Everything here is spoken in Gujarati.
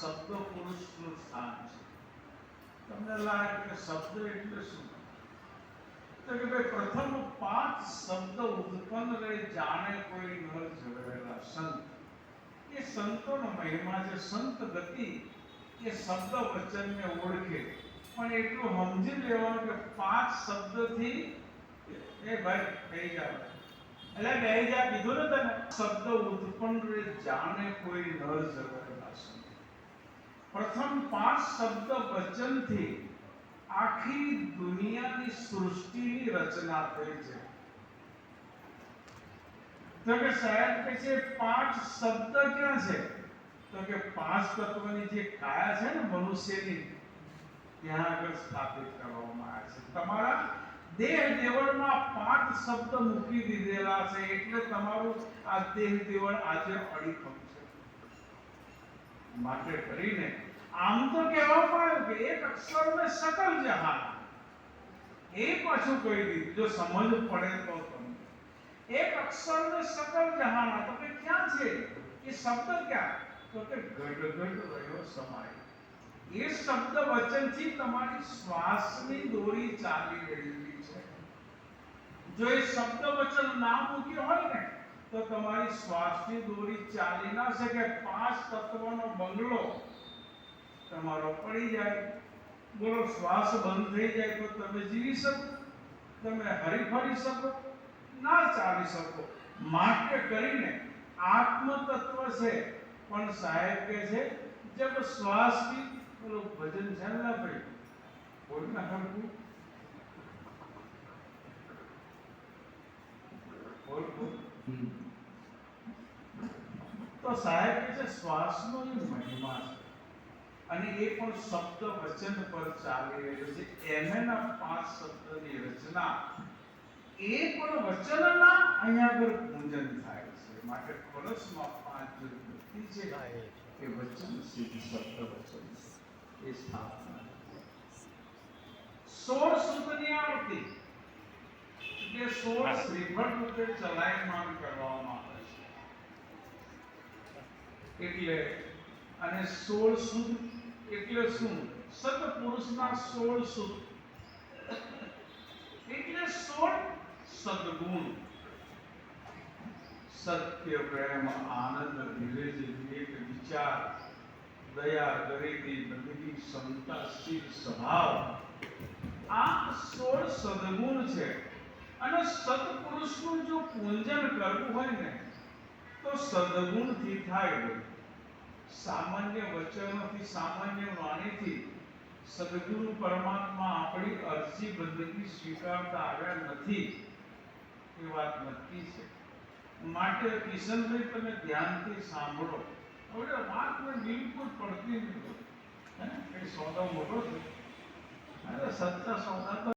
શબ્દ પુરુષનું સ્થાન છે. તમને લાગે કે શબ્દ એટલે શું? તો કે ભાઈ પ્રથમ પાંચ શબ્દ ઉત્પન્ન રહે, જાણે કોઈ નર ઝવેરેલા સંત. એ સંતોનો મહિમા છે, સંત ગતિ. એ શબ્દ વચનને ઓળખે. પણ એટલું સમજી લેવાનું કે પાંચ શબ્દથી એ ભાઈ થઈ જાવ. એટલે બે જા કીધું ને તને શબ્દ ઉત્પન્ન જાણે કોઈ ન સંત. પ્રથમ પાંચ શબ્દ વચનથી આખી દુનિયાની સૃષ્ટિની રચના થઈ છે. તો કે સાહેબ કે છે પાંચ શબ્દ ક્યાં છે? તો કે પાંચ તત્વની જે કાયા છે ને મનુષ્યની, ત્યાં આગળ સ્થાપિત કરવામાં આવે છે. તમારા દેહ દેવળમાં પાંચ શબ્દ મૂકી દીધેલા છે એટલે તમારું આ દેહ દેવળ આજે અડીખમ છે. માટે કરીને આમ તો કહેવામાં આવ્યું કે એક અક્ષર ને સકલ જહાન એ પાછું કહી દીધું. જો સમજ પડે તો તમને. એક અક્ષર ને સકલ જહાન તો કે ક્યાં છે? એ શબ્દ ક્યાં? તો કે ઘટ ઘટ રહ્યો સમાય. એ શબ્દ વચનથી તમારી શ્વાસની દોરી ચાલી રહેલી છે. જો એ શબ્દ વચન ના મૂક્યો હોય ને તો તમારી શ્વાસની દોરી ચાલી ના શકે. પાંચ તત્વનો બંગલો તમારો પડી જાય. બોલો, શ્વાસ બંધ થઈ જાય તો તમે જીવી શકો. તમે હરી ફરી શકો. ના ચાલી શકો. માટે કરીને આત્મ તત્વ છે. પણ સાહેબ કે છે, જબ શ્વાસ ભજન છે ને ભાઈ? બોલ ના હરકું બોલ બોલ તો સાહેબ કે છે શ્વાસનો જ મહિમા છે. અને એ પણ શબ્દ વચન પર ચાલી રહ્યો છે એમએના પાંચ શબ્દની રચના એ પણ વચનના અહીંયા આગળ પૂજન થાય છે. માટે કળશમાં પાંચ જે વ્યક્તિ છે એ વચન સિદ્ધ શબ્દ વચન એ સ્થાપના સોળ સુતની આરતી. એટલે સોળ શ્રીભટ રૂપે ચલાયમાન કરવામાં એટલે અને સોળ સુદ એટલે શું? સત્પુરુષના સોળ સુદ. એટલે સોળ સદગુણ. સત્ય, પ્રેમ, આનંદ ધીરજ વિવેક, વિચાર, દયા ગરીબી બંદગી ક્ષમતા શીલ સ્વભાવ. આ સોળ સદગુણ છે. અને સત્પુરુષનું જો પૂજન કરવું હોય ને સદગુણથી થાય સામાન્ય વચનોથી, સામાન્ય વાણીથી સદગુરુ પરમાત્મા આપણી અરજી બંદગી સ્વીકારતા આવ્યા નથી. એ વાત નક્કી છે. માટે કિશનભાઈ, તમે ધ્યાનથી સાંભળો. હવે વાત મેં બિલકુલ પડતી નથી. હે? સોદો મોટો છે. સત્તા સોદા